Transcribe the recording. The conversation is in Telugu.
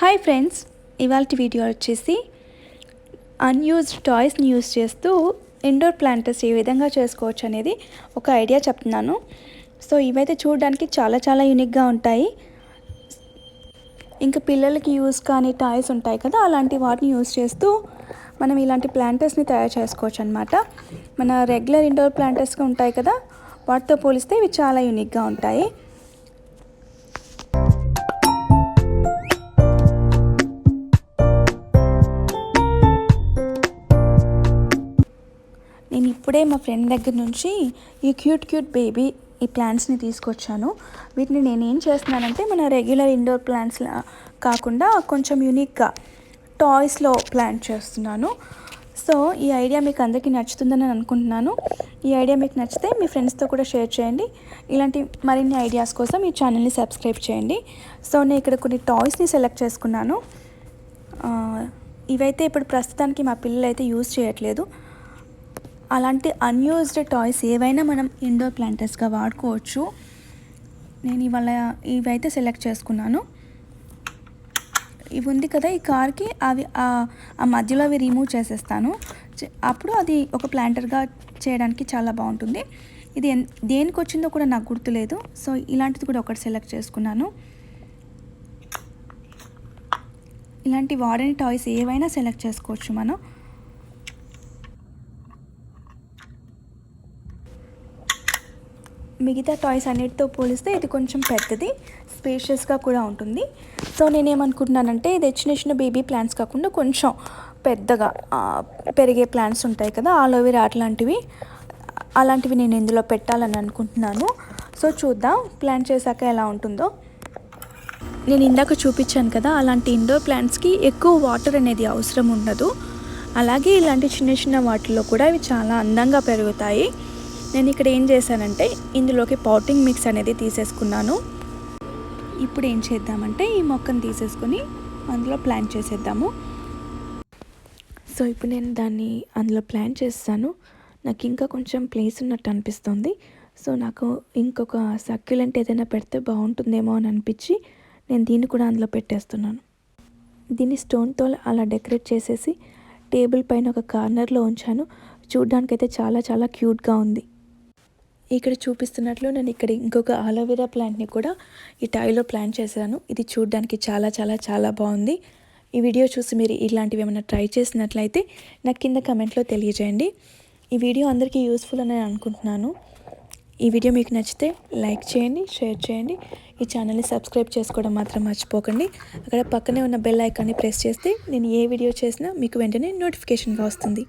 హాయ్ ఫ్రెండ్స్ ఇవాళ వీడియో వచ్చేసి అన్యూజ్డ్ టాయ్స్ని యూజ్ చేస్తూ ఇండోర్ ప్లాంటర్స్ ఏ విధంగా చేసుకోవచ్చు అనేది ఒక ఐడియా చెప్తున్నాను. సో ఇవైతే చూడడానికి చాలా చాలా యూనిక్గా ఉంటాయి. ఇంకా పిల్లలకి యూస్ కానీ టాయ్స్ ఉంటాయి కదా అలాంటి వాటిని యూస్ చేస్తూ మనం ఇలాంటి ప్లాంటర్స్ని తయారు చేసుకోవచ్చు అనమాట మన రెగ్యులర్ ఇండోర్ ప్లాంటర్స్గా ఉంటాయి కదా వాటితో పోలిస్తే ఇవి చాలా యూనిక్గా ఉంటాయి. నేను ఇప్పుడే మా ఫ్రెండ్ దగ్గర నుంచి ఈ క్యూట్ క్యూట్ బేబీ ఈ ప్లాంట్స్ని తీసుకొచ్చాను. వీటిని నేను ఏం చేస్తున్నానంటే మన రెగ్యులర్ ఇండోర్ ప్లాంట్స్ కాకుండా కొంచెం యూనిక్గా టాయ్స్లో ప్లాంట్ చేస్తున్నాను. సో ఈ ఐడియా మీకు అందరికీ నచ్చుతుందని అనుకుంటున్నాను. ఈ ఐడియా మీకు నచ్చితే మీ ఫ్రెండ్స్తో కూడా షేర్ చేయండి. ఇలాంటి మరిన్ని ఐడియాస్ కోసం ఈ ఛానల్ని సబ్స్క్రైబ్ చేయండి. సో నేను ఇక్కడ కొన్ని టాయ్స్ని సెలెక్ట్ చేసుకున్నాను. ఇవైతే ఇప్పుడు ప్రస్తుతానికి మా పిల్లలు అయితే యూజ్ చేయట్లేదు. అలాంటి అన్యూజ్డ్ టాయ్స్ ఏవైనా మనం ఇండోర్ ప్లాంటర్స్గా వాడుకోవచ్చు. నేను ఇవాళ ఇవైతే సెలెక్ట్ చేసుకున్నాను. ఇవి ఉంది కదా ఈ కార్కి అవి ఆ మధ్యలో అవి రిమూవ్ చేసేస్తాను. అప్పుడు అది ఒక ప్లాంటర్గా చేయడానికి చాలా బాగుంటుంది. ఇది దేనికి వచ్చిందో కూడా నాకు గుర్తులేదు. సో ఇలాంటిది కూడా ఒకటి సెలెక్ట్ చేసుకున్నాను. ఇలాంటి వాడని టాయ్స్ ఏవైనా సెలెక్ట్ చేసుకోవచ్చు మనం. మిగతా టాయ్స్ అన్నిటితో పోలిస్తే ఇది కొంచెం పెద్దది స్పేషియస్గా కూడా ఉంటుంది. సో నేనేమనుకుంటున్నానంటే ఇది చిన్న చిన్న బేబీ ప్లాంట్స్ కాకుండా కొంచెం పెద్దగా పెరిగే ప్లాంట్స్ ఉంటాయి కదా ఆలోవేరా అట్లాంటివి. అలాంటివి నేను ఇందులో పెట్టాలని అనుకుంటున్నాను. సో చూద్దాం ప్లాంట్ చేశాక ఎలా ఉంటుందో. నేను ఇందాక చూపించాను కదా అలాంటి ఇండోర్ ప్లాంట్స్కి ఎక్కువ వాటర్ అనేది అవసరం ఉండదు. అలాగే ఇలాంటి చిన్న చిన్న వాటిల్లో కూడా ఇవి చాలా అందంగా పెరుగుతాయి. నేను ఇక్కడ ఏం చేశానంటే ఇందులోకి పాటింగ్ మిక్స్ అనేది తీసేసుకున్నాను. ఇప్పుడు ఏం చేద్దామంటే ఈ మొక్కను తీసేసుకొని అందులో ప్లాన్ చేసేద్దాము. సో ఇప్పుడు నేను దాన్ని అందులో ప్లాన్ చేస్తాను. నాకు ఇంకా కొంచెం ప్లేస్ ఉన్నట్టు అనిపిస్తుంది. సో నాకు ఇంకొక సక్యులెంట్ ఏదైనా పెడితే బాగుంటుందేమో అని అనిపించి నేను దీన్ని కూడా అందులో పెట్టేస్తున్నాను. దీన్ని స్టోన్తో అలా డెకరేట్ చేసేసి టేబుల్ పైన ఒక కార్నర్లో ఉంచాను. చూడ్డానికైతే చాలా చాలా క్యూట్గా ఉంది. ఇక్కడ చూపిస్తున్నట్లు నేను ఇక్కడ ఇంకొక ఆలోవెరా ప్లాంట్ని కూడా ఈ టాయిలో ప్లాంట్ చేశాను. ఇది చూడడానికి చాలా చాలా చాలా బాగుంది. ఈ వీడియో చూసి మీరు ఇలాంటివి ఏమైనా ట్రై చేసినట్లయితే నాకు కింద కమెంట్లో తెలియజేయండి. ఈ వీడియో అందరికీ యూస్ఫుల్ అని అనుకుంటున్నాను. ఈ వీడియో మీకు నచ్చితే లైక్ చేయండి షేర్ చేయండి. ఈ ఛానల్ని సబ్స్క్రైబ్ చేసుకోవడం మాత్రం మర్చిపోకండి. అక్కడ పక్కనే ఉన్న బెల్ ఐకాన్ని ప్రెస్ చేస్తే నేను ఏ వీడియో చేసినా మీకు వెంటనే నోటిఫికేషన్గా వస్తుంది.